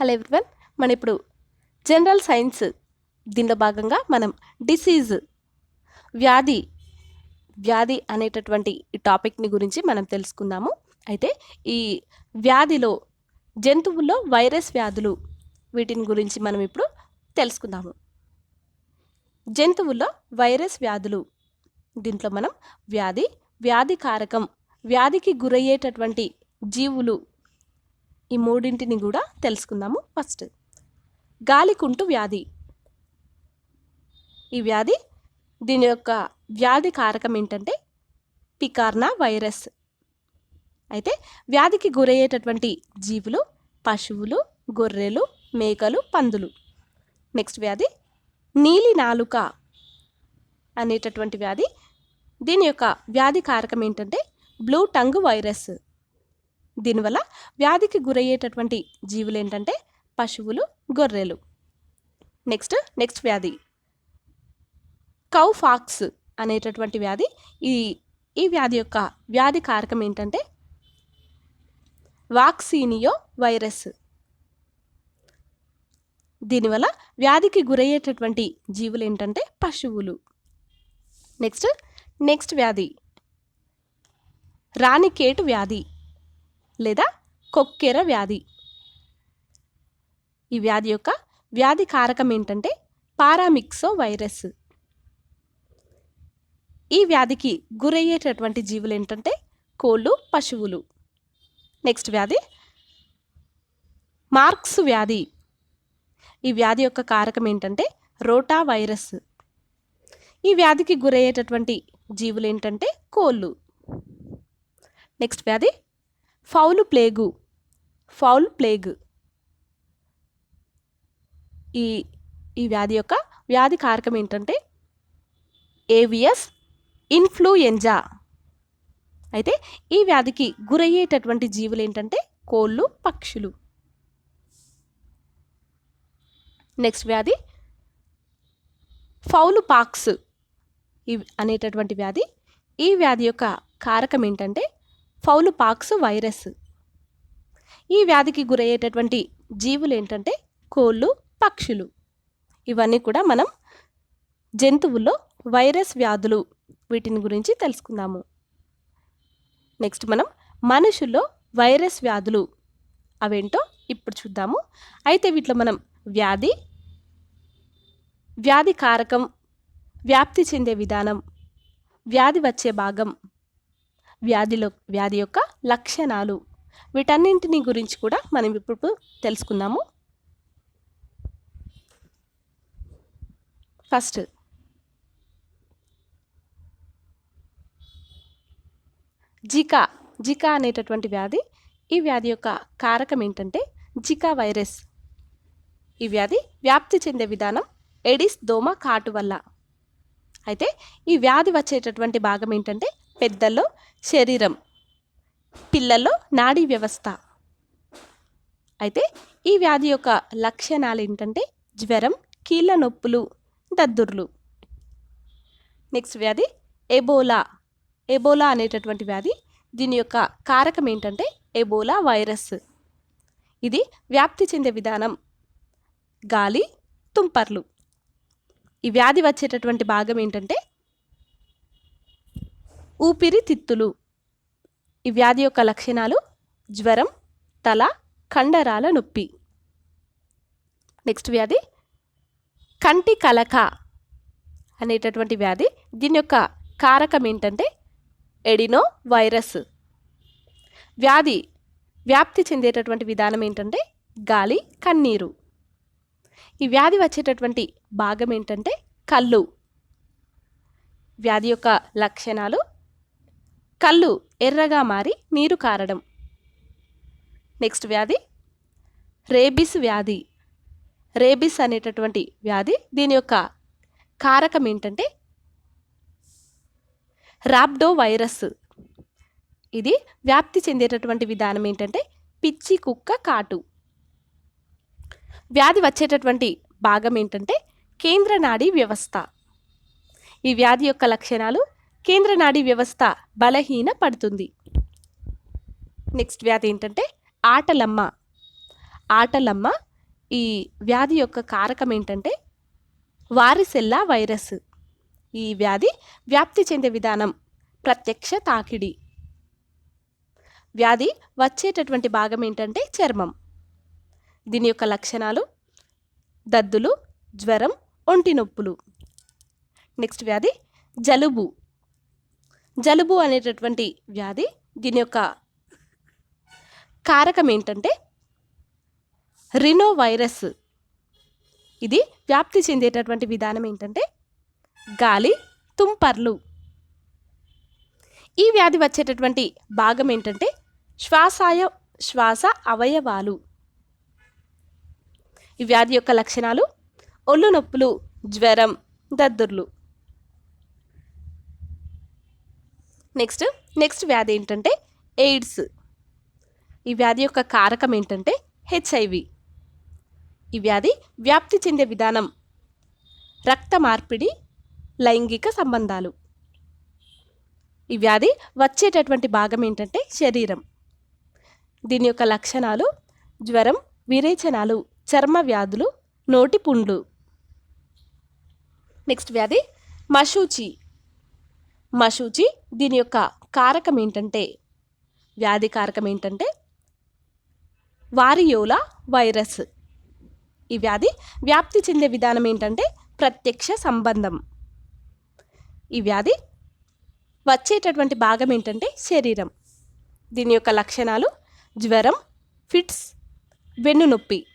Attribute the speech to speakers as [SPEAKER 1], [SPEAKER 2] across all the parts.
[SPEAKER 1] Hello everyone మన ఇప్పుడు general science దీనిలో భాగంగా మనం డిసీజ్ వ్యాధి వ్యాధి అనేటటువంటి ఈ టాపిక్ని గురించి మనం తెలుసుకుందాము. అయితే ఈ వ్యాధిలో జంతువుల్లో వైరస్ వ్యాధులు వీటిని గురించి మనం ఇప్పుడు తెలుసుకుందాము. జంతువుల్లో వైరస్ వ్యాధులు దీంట్లో మనం వ్యాధి వ్యాధి కారకం వ్యాధికి గురయ్యేటటువంటి జీవులు ఈ మూడింటిని కూడా తెలుసుకుందాము. ఫస్ట్ గాలికుంటు వ్యాధి. ఈ వ్యాధి దీని యొక్క వ్యాధి కారకం ఏంటంటే పికార్నా వైరస్. అయితే వ్యాధికి గురయ్యేటటువంటి జీవులు పశువులు గొర్రెలు మేకలు పందులు. నెక్స్ట్ వ్యాధి నీలి నాలుక అనేటటువంటి వ్యాధి. దీని యొక్క వ్యాధి కారకం ఏంటంటే బ్లూ టంగ్ వైరస్. దీనివల్ల వ్యాధికి గురయ్యేటటువంటి జీవులు ఏంటంటే పశువులు గొర్రెలు. నెక్స్ట్ నెక్స్ట్ వ్యాధి. కౌ ఫాక్స్ అనేటటువంటి వ్యాధి. ఈ ఈ వ్యాధి యొక్క వ్యాధి కారకం ఏంటంటే వాక్సీనియో వైరస్. దీనివల్ల వ్యాధికి గురయ్యేటటువంటి జీవులు ఏంటంటే పశువులు. నెక్స్ట్ నెక్స్ట్ వ్యాధి. రాణికేటు వ్యాధి. లేదా కొక్కెర వ్యాధి. ఈ వ్యాధి యొక్క వ్యాధి కారకం ఏంటంటే పారామిక్సో వైరస్ ఈ వ్యాధికి గురయ్యేటటువంటి జీవులు ఏంటంటే కోళ్ళు పశువులు. నెక్స్ట్ వ్యాధి మార్క్స్ వ్యాధి. ఈ వ్యాధి యొక్క కారకం ఏంటంటే రోటా వైరస్ ఈ వ్యాధికి గురయ్యేటటువంటి జీవులు ఏంటంటే కోళ్ళు. నెక్స్ట్ వ్యాధి ఫౌలు ప్లేగు. Foul plague. ఈ ఈ వ్యాధి యొక్క వ్యాధి కారకం ఏంటంటే ఏవియస్ ఇన్ఫ్లుయెంజా. అయితే ఈ వ్యాధికి గురయ్యేటటువంటి జీవులు ఏంటంటే కోళ్ళు పక్షులు. నెక్స్ట్ వ్యాధి ఫౌలు పాక్స్. ఇవి అనేటటువంటి వ్యాధి. ఈ వ్యాధి యొక్క కారకం ఏంటంటే ఫౌలు పాక్స్ వైరస్. ఈ వ్యాధికి గురయ్యేటటువంటి జీవులు ఏంటంటే కోళ్ళు పక్షులు. ఇవన్నీ కూడా మనం జంతువుల్లో వైరస్ వ్యాధులు వీటిని గురించి తెలుసుకుందాము. నెక్స్ట్ మనం మనుషుల్లో వైరస్ వ్యాధులు అవేంటో ఇప్పుడు చూద్దాము. అయితే వీటిలో మనం వ్యాధి వ్యాధి కారకం వ్యాప్తి చెందే విధానం వ్యాధి వచ్చే భాగం వ్యాధిలో వ్యాధి యొక్క లక్షణాలు. వీటన్నింటిని గురించి కూడా మనం ఇప్పుడు తెలుసుకుందాము. ఫస్ట్ జికా జికా అనేటటువంటి వ్యాధి. ఈ వ్యాధి యొక్క కారకం ఏంటంటే జికా వైరస్. ఈ వ్యాధి వ్యాప్తి చెందే విధానం ఎడిస్ దోమ కాటు వల్ల. అయితే ఈ వ్యాధి వచ్చేటటువంటి భాగం ఏంటంటే పెద్దల్లో శరీరం పిల్లల్లో నాడీ వ్యవస్థ. అయితే ఈ వ్యాధి యొక్క లక్షణాలు ఏంటంటే జ్వరం కీళ్ళ నొప్పులు దద్దుర్లు. నెక్స్ట్ వ్యాధి ఎబోలా. ఎబోలా అనేటటువంటి వ్యాధి దీని యొక్క కారకం ఏంటంటే ఎబోలా వైరస్. ఇది వ్యాప్తి చెందే విధానం గాలి తుంపర్లు. ఈ వ్యాధి వచ్చేటటువంటి భాగం ఏంటంటే ఊపిరితిత్తులు. ఈ వ్యాధి యొక్క లక్షణాలు జ్వరం తల కండరాల నొప్పి. నెక్స్ట్ వ్యాధి కంటి కలక అనేటటువంటి వ్యాధి. దీని యొక్క కారకం ఏంటంటే ఎడినో వైరస్ వ్యాధి వ్యాప్తి చెందేటటువంటి విధానం ఏంటంటే గాలి కన్నీరు. ఈ వ్యాధి వచ్చేటటువంటి భాగం ఏంటంటే కళ్ళు. వ్యాధి యొక్క లక్షణాలు కళ్ళు ఎర్రగా మారి నీరు కారడం. నెక్స్ట్ వ్యాధి. రేబిస్ వ్యాధి. రేబిస్ అనేటటువంటి వ్యాధి దీని యొక్క కారకం ఏంటంటే రాబ్డో వైరస్ ఇది వ్యాప్తి చెందేటటువంటి విధానం ఏంటంటే పిచ్చి కుక్క కాటు. వ్యాధి వచ్చేటటువంటి భాగం ఏంటంటే కేంద్ర నాడీ వ్యవస్థ. ఈ వ్యాధి యొక్క లక్షణాలు కేంద్ర నాడీ వ్యవస్థ బలహీన పడుతుంది నెక్స్ట్ వ్యాధి ఏంటంటే ఆటలమ్మ. ఆటలమ్మ ఈ వ్యాధి యొక్క కారకం ఏంటంటే వారిసెల్లా వైరస్. ఈ వ్యాధి వ్యాప్తి చెందే విధానం ప్రత్యక్ష తాకిడి. వ్యాధి వచ్చేటటువంటి భాగం ఏంటంటే చర్మం. దీని యొక్క లక్షణాలు దద్దులు జ్వరం ఒంటి నొప్పులు. నెక్స్ట్ వ్యాధి జలుబు. జలుబు అనేటటువంటి వ్యాధి దీని యొక్క కారకం ఏంటంటే రినో వైరస్ ఇది వ్యాప్తి చెందేటటువంటి విధానం ఏంటంటే గాలి తుంపర్లు. ఈ వ్యాధి వచ్చేటటువంటి భాగం ఏంటంటే శ్వాసాయ శ్వాస అవయవాలు. ఈ వ్యాధి యొక్క లక్షణాలు ఒళ్ళు నొప్పులు జ్వరం దద్దుర్లు. నెక్స్ట్ నెక్స్ట్ వ్యాధి ఏంటంటే ఎయిడ్స్ ఈ వ్యాధి యొక్క కారకం ఏంటంటే హెచ్ఐవి ఈ వ్యాధి వ్యాప్తి చెందే విధానం రక్త మార్పిడి లైంగిక సంబంధాలు. ఈ వ్యాధి వచ్చేటటువంటి భాగం ఏంటంటే శరీరం. దీని యొక్క లక్షణాలు జ్వరం విరేచనాలు చర్మ వ్యాధులు నోటి పుండ్లు. నెక్స్ట్ వ్యాధి మశూచి. మశూచి దీని యొక్క కారకం ఏంటంటే వ్యాధి కారకం ఏంటంటే వారియోలా వైరస్. ఈ వ్యాధి వ్యాప్తి చెందే విధానం ఏంటంటే ప్రత్యక్ష సంబంధం. ఈ వ్యాధి వచ్చేటటువంటి భాగం ఏంటంటే శరీరం. దీని యొక్క లక్షణాలు జ్వరం ఫిట్స్ వెన్ను నొప్పి.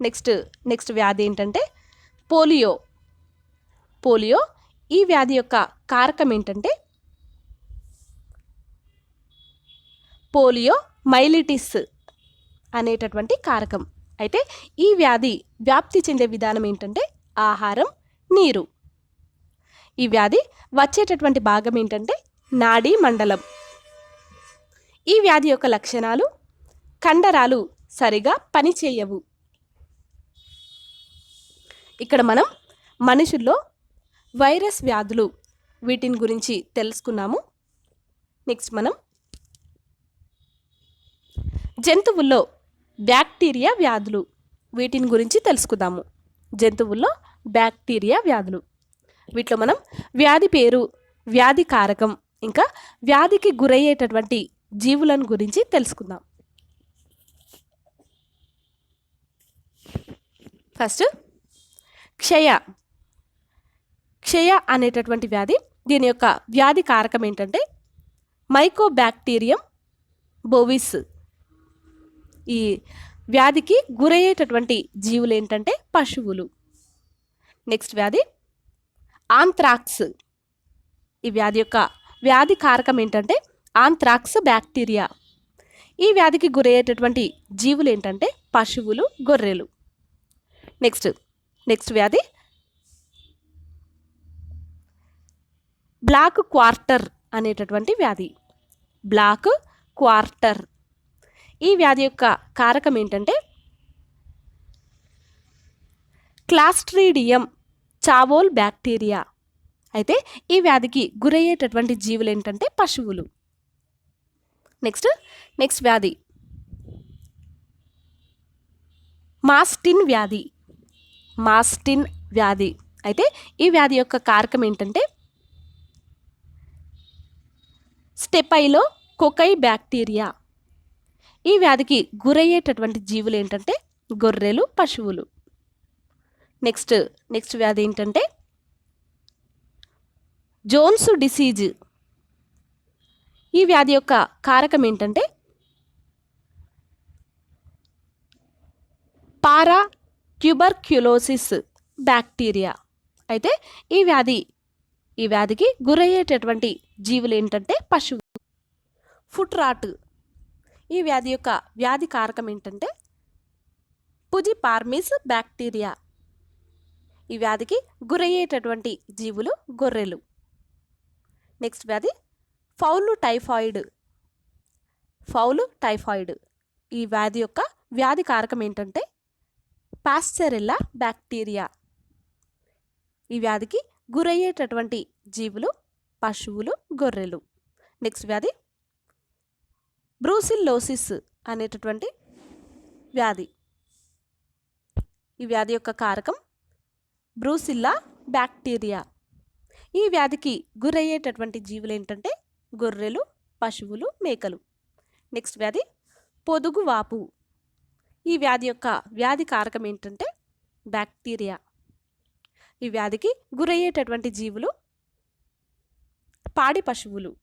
[SPEAKER 1] నెక్స్ట్ నెక్స్ట్ వ్యాధి ఏంటంటే పోలియో. పోలియో ఈ వ్యాధి యొక్క కారకం ఏంటంటే పోలియో మైలిటిస్ అనేటటువంటి కారకం. అయితే ఈ వ్యాధి వ్యాప్తి చెందే విధానం ఏంటంటే ఆహారం నీరు. ఈ వ్యాధి వచ్చేటటువంటి భాగం ఏంటంటే నాడీ మండలం. ఈ వ్యాధి యొక్క లక్షణాలు కండరాలు సరిగా పనిచేయవు. ఇక్కడ మనం మనుషుల్లో వైరస్ వ్యాధులు వీటిని గురించి తెలుసుకున్నాము. నెక్స్ట్ మనం జంతువుల్లో బ్యాక్టీరియా వ్యాధులు వీటిని గురించి తెలుసుకుందాము. జంతువుల్లో బ్యాక్టీరియా వ్యాధులు. వీటిలో మనం వ్యాధి పేరు వ్యాధి కారకం ఇంకా వ్యాధికి గురయ్యేటటువంటి జీవులను గురించి తెలుసుకుందాం. ఫస్ట్ క్షయ క్షయ అనేటటువంటి వ్యాధి దీని యొక్క వ్యాధి కారకం ఏంటంటే మైకోబ్యాక్టీరియం బోవిస్ ఈ వ్యాధికి గురయ్యేటటువంటి జీవులు ఏంటంటే పశువులు. నెక్స్ట్ వ్యాధి ఆంథ్రాక్స్ ఈ వ్యాధి యొక్క వ్యాధి కారకం ఏంటంటే ఆంథ్రాక్స్ బ్యాక్టీరియా ఈ వ్యాధికి గురయ్యేటటువంటి జీవులు ఏంటంటే పశువులు గొర్రెలు. నెక్స్ట్ నెక్స్ట్ వ్యాధి బ్లాక్ క్వార్టర్ అనేటటువంటి వ్యాధి. Black quarter. ఈ వ్యాధి యొక్క కారకం ఏంటంటే క్లాస్ట్రీడియం చావోల్ బ్యాక్టీరియా. అయితే ఈ వ్యాధికి గురయ్యేటటువంటి జీవులు ఏంటంటే పశువులు. నెక్స్ట్ నెక్స్ట్ వ్యాధి. మాస్టిన్ వ్యాధి. మాస్టిన్ వ్యాధి. అయితే ఈ వ్యాధి యొక్క కారకం ఏంటంటే స్టెపైలో కొకై బ్యాక్టీరియా. ఈ వ్యాధికి గురయ్యేటటువంటి జీవులు ఏంటంటే గొర్రెలు పశువులు. నెక్స్ట్ నెక్స్ట్ వ్యాధి ఏంటంటే జోన్స్ డిసీజ్. ఈ వ్యాధి యొక్క కారకం ఏంటంటే పారా ట్యూబర్క్యులోసిస్ బ్యాక్టీరియా. అయితే ఈ వ్యాధి ఈ వ్యాధికి గురయ్యేటటువంటి జీవులు ఏంటంటే పశువు. Foot rot. ఈ వ్యాధి యొక్క వ్యాధి కారకం ఏంటంటే పుజి పార్మిస్ బ్యాక్టీరియా. ఈ వ్యాధికి గురయ్యేటటువంటి జీవులు గొర్రెలు. నెక్స్ట్ వ్యాధి ఫౌలు టైఫాయిడ్. Foul typhoid. ఈ వ్యాధి యొక్క వ్యాధి కారకం ఏంటంటే పాస్చరెల్లా బ్యాక్టీరియా. ఈ వ్యాధికి గురయ్యేటటువంటి జీవులు పశువులు గొర్రెలు. నెక్స్ట్ వ్యాధి? బ్రూసిల్లోసిస్ అనేటటువంటి వ్యాధి. ఈ వ్యాధి యొక్క కారకం బ్రూసిల్లా బ్యాక్టీరియా. ఈ వ్యాధికి గురయ్యేటటువంటి జీవులు ఏంటంటే గొర్రెలు పశువులు మేకలు. నెక్స్ట్ వ్యాధి? పొదుగు వాపు. ఈ వ్యాధి యొక్క వ్యాధి కారకం ఏంటంటే బ్యాక్టీరియా. ఈ వ్యాధికి గురయ్యేటటువంటి జీవులు పాడి పశువులు.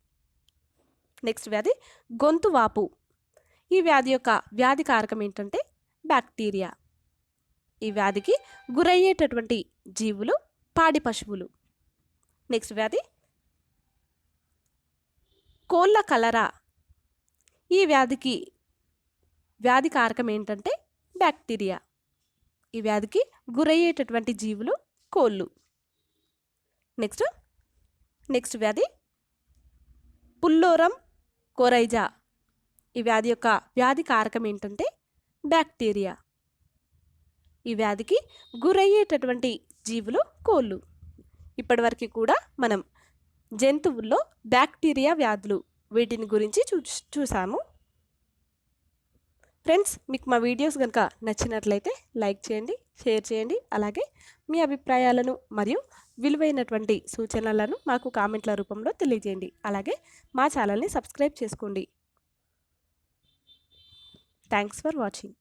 [SPEAKER 1] నెక్స్ట్ వ్యాధి గొంతు వాపు. ఈ వ్యాధి యొక్క వ్యాధి కారకం ఏంటంటే బ్యాక్టీరియా. ఈ వ్యాధికి గురయ్యేటటువంటి జీవులు పాడి పశువులు. నెక్స్ట్ వ్యాధి కోళ్ళ కలరా. ఈ వ్యాధికి వ్యాధి కారకం ఏంటంటే బ్యాక్టీరియా. ఈ వ్యాధికి గురయ్యేటటువంటి జీవులు కోళ్ళు. నెక్స్ట్ నెక్స్ట్ వ్యాధి? పుల్లోరం కొరైజా. ఈ వ్యాధి యొక్క వ్యాధి కారకం ఏంటంటే బ్యాక్టీరియా. ఈ వ్యాధికి గురయ్యేటటువంటి జీవులు కోళ్ళు. ఇప్పటివరకు కూడా మనం జంతువుల్లో బ్యాక్టీరియా వ్యాధులు వీటిని గురించి చూ చూసాము. ఫ్రెండ్స్ మీకు మా వీడియోస్ కనుక నచ్చినట్లయితే లైక్ చేయండి షేర్ చేయండి. అలాగే మీ అభిప్రాయాలను మరియు విలువైనటువంటి సూచనలను మాకు కామెంట్ల రూపంలో తెలియజేయండి. అలాగే మా ఛానల్ని సబ్స్క్రైబ్ చేసుకోండి. Thanks for watching